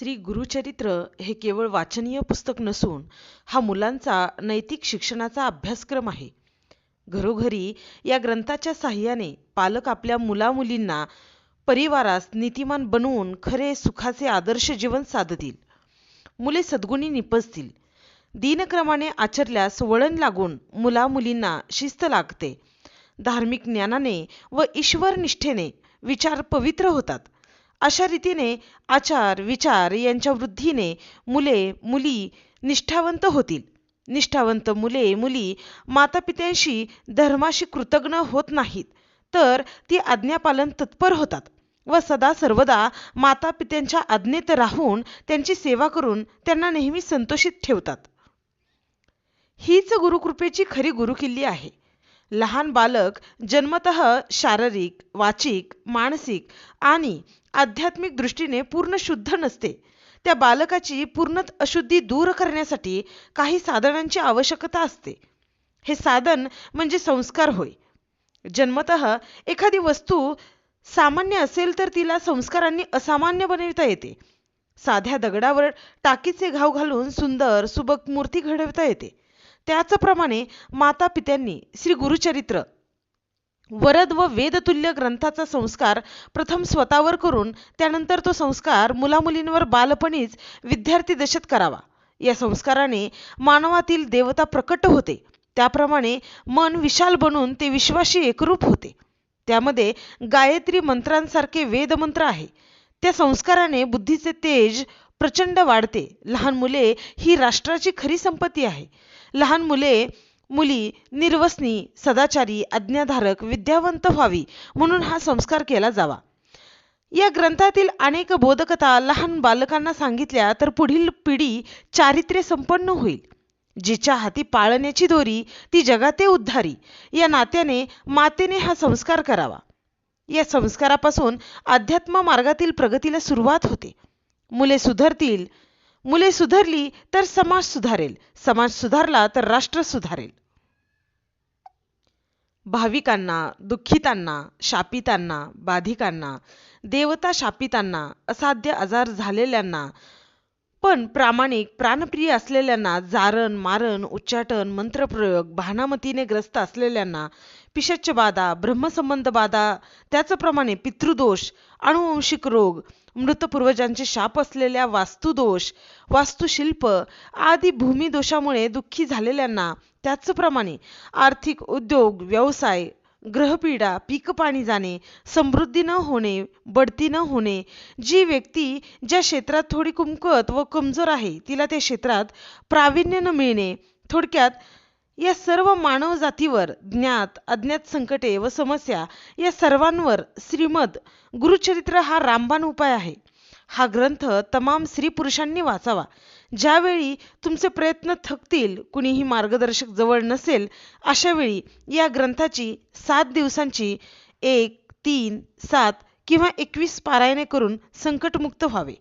श्री गुरुचरित्र हे केवळ वाचनीय पुस्तक नसून हा मुलांचा नैतिक शिक्षणाचा अभ्यासक्रम आहे. घरोघरी या ग्रंथाच्या साह्याने पालक आपल्या मुलामुलींना परिवारास नीतिमान बनवून खरे सुखाचे आदर्श जीवन साधतील. मुले सद्गुणी निपजतील. दिनक्रमाने आचरल्यास वळण लागून मुलामुलींना शिस्त लागते. धार्मिक ज्ञानाने व ईश्वर निष्ठेने विचार पवित्र होतात. अशा रीतीने आचार विचार यांच्या वृद्धीने मुले मुली निष्ठावंत होतील. निष्ठावंत मुले मुली मातापित्यांशी धर्माशी कृतज्ञ होत नाहीत तर ती आज्ञापालन तत्पर होतात व सदा सर्वदा मातापित्यांच्या आज्ञेत राहून त्यांची सेवा करून त्यांना नेहमी संतोषित ठेवतात. हीच गुरुकृपेची खरी गुरुकिल्ली आहे. लहान बालक जन्मत शारीरिक वाचिक मानसिक आणि आध्यात्मिक दृष्टीने पूर्ण शुद्ध नसते. त्या बालकाची पूर्णत अशुद्धी दूर करण्यासाठी काही साधनांची आवश्यकता असते. हे साधन म्हणजे संस्कार होय. जन्मत एखादी वस्तू सामान्य असेल तर तिला संस्कारांनी असामान्य बनविता येते. साध्या दगडावर टाकीचे घाव घालून सुंदर सुबक मूर्ती घडवता येते. त्याचप्रमाणे माता पित्यांनी श्री गुरुचरित्र वरद व वेदतुल्य ग्रंथाचा संस्कार प्रथम स्वतःवर करून त्यानंतर तो संस्कार मुलामुलींवर बालपणीच विद्यार्थी दशेत करावा. या संस्काराने मानवातील देवता प्रकट होते. त्याप्रमाणे मन विशाल बनून ते विश्वाशी एकरूप होते. त्यामध्ये गायत्री मंत्रांसारखे वेदमंत्र आहे. त्या संस्काराने बुद्धीचे तेज प्रचंड वाढते. लहान मुले ही राष्ट्राची खरी संपत्ती आहे. लहान मुले मुली निर्वसनी सदाचारी आज्ञाधारक विद्यावंत व्हावी म्हणून हा संस्कार केला जावा. या ग्रंथातील अनेक बोधकथा लहान बालकांना सांगितल्या तर पुढील पिढी चारित्र्य संपन्न होईल. जिच्या हाती पाळण्याची दोरी ती जगाते उद्धारी. या नात्याने मातेने हा संस्कार करावा. या संस्कारापासून अध्यात्म मार्गातील प्रगतीला सुरुवात होते. मुले सुधरतील मुले सुधारली तर समाज सुधारेल. समाज सुधारला तर राष्ट्र सुधारेल. भाविकांना दुःखितांना शापितांना बाधिकांना देवता शापितांना असाध्य आजार झालेल्यांना पण प्रामाणिक प्राणप्रिय असलेल्यांना जारण मारण उच्चाटन मंत्रप्रयोग भानामतीने ग्रस्त असलेल्यांना पिशच्च बाधा ब्रह्मसंबंध बाधा त्याचप्रमाणे पितृदोष अनुवंशिक रोग मृत पूर्वजांचे शाप असलेल्या वास्तुदोष वास्तुशिल्प आदी भूमिदोषामुळे दुःखी झालेल्यांना त्याचप्रमाणे आर्थिक उद्योग व्यवसाय ग्रहपीडा पीक पाणी जाणे समृद्धी न होणे बढती न होणे जी व्यक्ती ज्या क्षेत्रात थोडी कुमकत व कमजोर आहे तिला त्या क्षेत्रात प्रावीण्य न मिळणे थोडक्यात या सर्व मानव जातीवर ज्ञात अज्ञात संकटे व समस्या या सर्वांवर श्रीमद गुरुचरित्र हा रामबाण उपाय आहे. हा ग्रंथ तमाम स्त्री पुरुषांनी वाचावा. ज्यावेळी तुमचे प्रयत्न थकतील कुणीही मार्गदर्शक जवळ नसेल अशा वेळी या ग्रंथाची सात दिवसांची एक तीन सात किंवा एकवीस पारायणे करून संकटमुक्त व्हावे.